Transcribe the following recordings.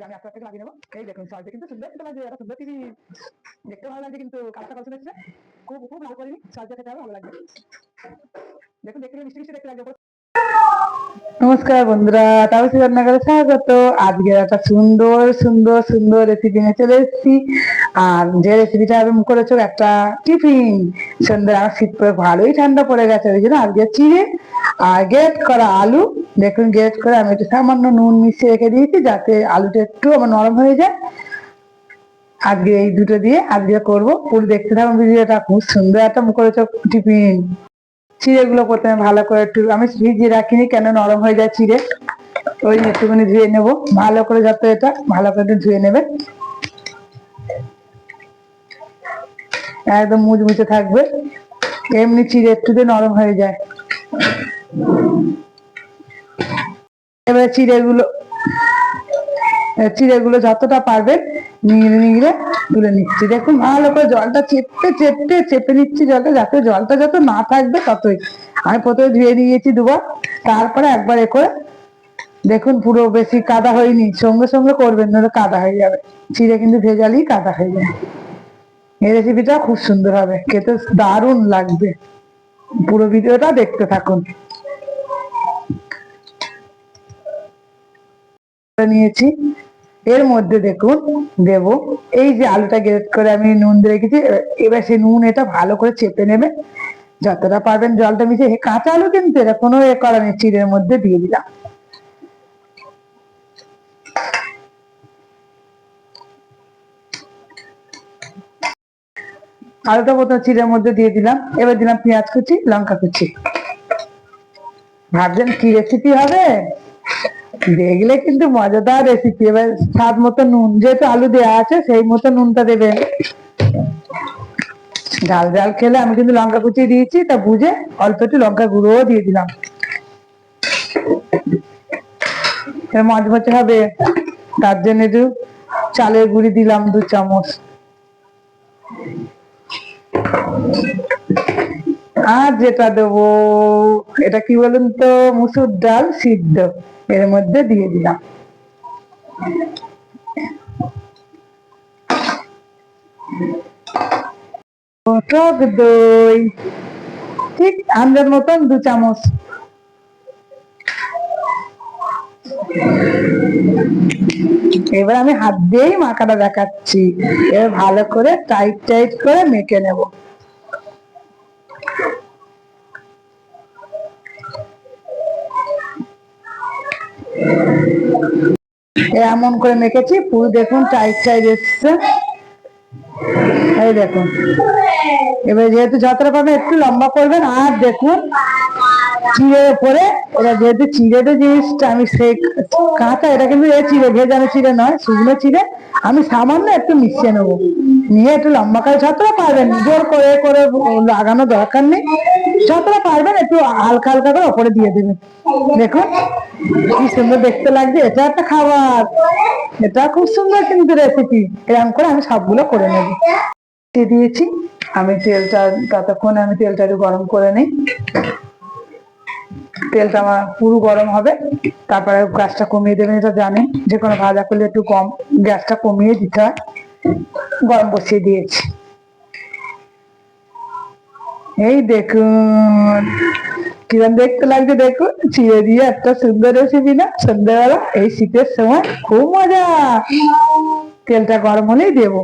এটা আমি একটা থেকে লাগিয়ে নেব। এই দেখুন সাইজে কিন্তু সুন্দর কিন্তু লাগছে একটা সুন্দর টিভি দেখতে ভালো লাগছে, কিন্তু কালারটা পছন্দ হচ্ছে খুব খুব লাল করিনি সাইজটা খেতে ভালো লাগবে। দেখুন, দেখতে মিষ্টি মিষ্টি দেখতে লাগবে। নমস্কার বন্ধুরা তাপসী রান্নাঘরে স্বাগত। আজকে একটা সুন্দর সুন্দর সুন্দর রেসিপি নিয়ে চলে এসেছি। আর যে রেসিপিটা আমি করেছ, একটা টিফিন সন্ধ্যে শীত পরে ভালোই ঠান্ডা পড়ে গেছে, ওই জন্য আজকে চিড়ে আর গ্রেট করা আলু দেখুন গ্রেট করে আমি একটু সামান্য নুন মিশিয়ে রেখে দিয়েছি যাতে আলুটা একটু আমার নরম হয়ে যায়। আজকে এই দুটো দিয়ে আজকে করব। পুরো দেখতে থাকুন ভিডিওটা, খুব সুন্দর একটা মুখরোচক টিফিন। চিড়েগুলো প্রথমে ভালো করে একটু, আমি ভিজিয়ে রাখিনি কেন নরম হয়ে যায় চিড়ে। ওই একটুখানি ধুয়ে নেব। ভালো করে যাতে এটা ভালো করে একটু ধুয়ে নেবে। একদম মুচমুচে থাকবে। এমনি চিড়ে একটু দিয়ে নরম হয়ে যায়। চিড়েগুলো চিড়েগুলো যতটা পারবে নিংড়ে নিংড়ে তুলে নিচ্ছি। দেখুন, ভালো করে জলটা চেপে নিচ্ছি জলটা, যাতে জলটা যত না থাকবে ততই। আমি প্রথমে ধুয়ে নিয়েছি দুবার, তারপরে একবার এ করে দেখুন পুরো বেশি কাদা হয়নি, সঙ্গে সঙ্গে করবেন, নাহলে কাদা হয়ে যাবে। চিড়ে কিন্তু ভেজালেই কাদা হয়ে যাবে। এই রেসিপিটা খুব সুন্দর হবে, খেতে দারুণ লাগবে। পুরো ভিডিওটা দেখতে থাকুন। নিয়েছি। এর মধ্যে দেখুন, দেব। এই যে আলুটা গ্রেট করে আমি নুন দিয়ে রেখেছি এবার সেই নুন এটা ভালো করে চেপে নেবে। যতটা পারবেন জলটা মিশিয়ে কাঁচা আলু কিন্তু এটা কোনো এ করা নেই, চিড়ের মধ্যে দিয়ে দিলাম। আলুটা প্রথমে চিড়ের মধ্যে দিয়ে দিলাম, এবার দিলাম পেঁয়াজ কুচি, লঙ্কা কুচি। ভাবছেন কি রেসিপি হবে? দেখলে কিন্তু মজাদার রেসিপি এবার স্বাদ মতো নুন, যেহেতু আলু দেওয়া আছে, সেই মতো নুনটা দেবেন ডাল ডাল খেলে আমি কিন্তু লঙ্কা কুচি দিয়েছি, তা বুঝে অল্প একটু লঙ্কা গুঁড়োও দিয়ে দিলাম। মচমচে হবে। তার জন্য একটু চালের গুঁড়ি দিলাম দু চামচ। আর যেটা দেবো, এটা কি বলুন তো, মুসুর ডাল সিদ্ধ। এর মধ্যে দিয়ে দিলাম। টক দই। ঠিক আন্দার মতন দু চামচ। এবার আমি হাত দিয়েই মাখাটা দেখাচ্ছি। এবার ভালো করে টাইট টাইট করে মেখে নেব। এমন করে মেখেছি, পুরো দেখুন টাইট টাইট এসছে। এই দেখুন। এবার যেহেতু যতটা পাবেন একটু লম্বা করবেন, আর দেখুন, চিড়ের উপরে এটা যেহেতু চিড়েতে জিনিসটা, আমি সেই কাঁচা, এটা কিন্তু এ চিড়ে, ভেজানো চিড়ে নয়, শুকনো চিড়ে, আমি সামান্য একটু মিশিয়ে নেব। নিয়ে একটু লম্বা করে, যতটা পারবেন, জোর করে করে লাগানো দরকার নেই। যতটা পারবেন একটু হালকা হালকা করে ওপরে দিয়ে দেবেন। দেখুন, কি সুন্দর দেখতে লাগছে। এটা একটা খাবার। এটা খুব সুন্দর কিন্তু রেসিপি এরকম করে আমি সবগুলো করে নেব। দিয়ে দিয়েছি। আমি তেলটা ততক্ষণ আমি তেলটা একটু গরম করে নিই। তেলটা আমার পুরো গরম হবে। তারপরে গ্যাসটা কমিয়ে দেবেন, এটা জানেন। যে কোনো ভাজা করলে একটু কম। গ্যাসটা কমিয়ে দিতে হয়। গরম বসিয়ে দিয়েছি। এই দেখুন। কিরম দেখতে লাগছে, দেখুন। চিড়ে দিয়ে একটা সুন্দর রেসিপি না? সন্ধ্যাবেলা এই শীতের সময় খুব মজা। তেলটা গরম হলেই দেবো।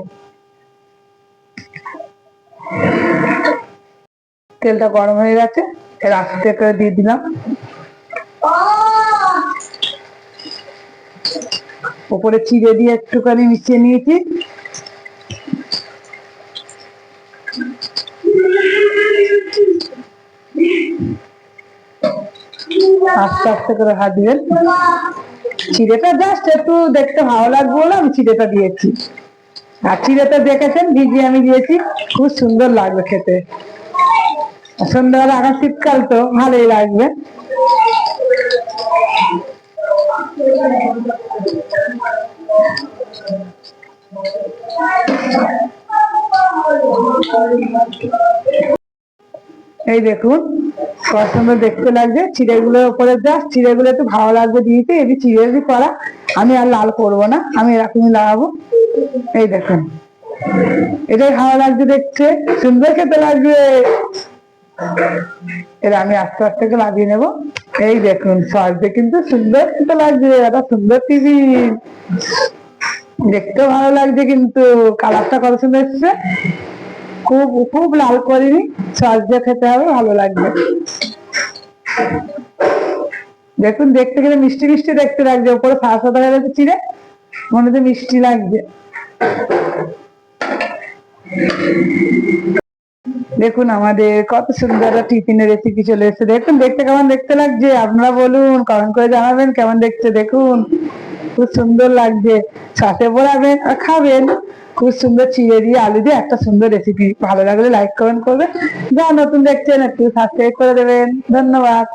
তেলটা গরম হয়ে গেছে। এর করে দিয়ে দিলাম। উপরে চিড়ে দিয়ে একটুখানি মিশিয়ে নিয়েছি। আস্তে আস্তে করে হাত দিবেন চিড়েটা জাস্ট একটু দেখতে ভালো লাগবে বলে আমি চিড়েটা দিয়েছি। আর চিড়েটা দেখেছেন? ভিজিয়ে আমি দিয়েছি। খুব সুন্দর লাগবে খেতে। সন্ধ্যাবেলা এখন শীতকাল তো, ভালোই লাগবে। এই দেখুন। সুন্দর দেখতে লাগছে চিড়েগুলোর উপরে যা, চিড়েগুলো একটু ভালো লাগবে দিয়েছে এটি চিড়েরই করা, আমি আর লাল করব না, আমি এরকমই লাগাবো। এই দেখুন। এটাই ভালো লাগছে দেখতে, সুন্দর খেতে লাগবে। এটা আমি আস্তে আস্তে লাগিয়ে নেব। এই দেখুন সসে কিন্তু সুন্দর খেতে লাগছে একটা সুন্দর টিভি। দেখতে ভালো লাগছে কিন্তু, কালারটা কত সুন্দর এসছে। খুব খুব লাল করিনি সস খেতে হবে, ভালো লাগবে। দেখুন, দেখতে গেলে মিষ্টি মিষ্টি দেখতে লাগছে। ওপরে সাদা সাদা হয়ে গেছে চিড়ে, মনে হচ্ছে মিষ্টি লাগছে। দেখুন, আমাদের কত সুন্দর টিফিনের রেসিপি চলে এসেছে। দেখুন, দেখতে কেমন দেখতে লাগছে? আপনারা বলুন কমেন্ট করে জানাবেন, কেমন দেখতে দেখুন। খুব সুন্দর লাগছে। সাথে পড়াবেন আর খাবেন। খুব সুন্দর চিড়ে দিয়ে আলু দিয়ে একটা সুন্দর রেসিপি ভালো লাগলে লাইক কমেন্ট করবেন। যা নতুন দেখছেন একটু সাবস্ক্রাইব করে দেবেন। ধন্যবাদ।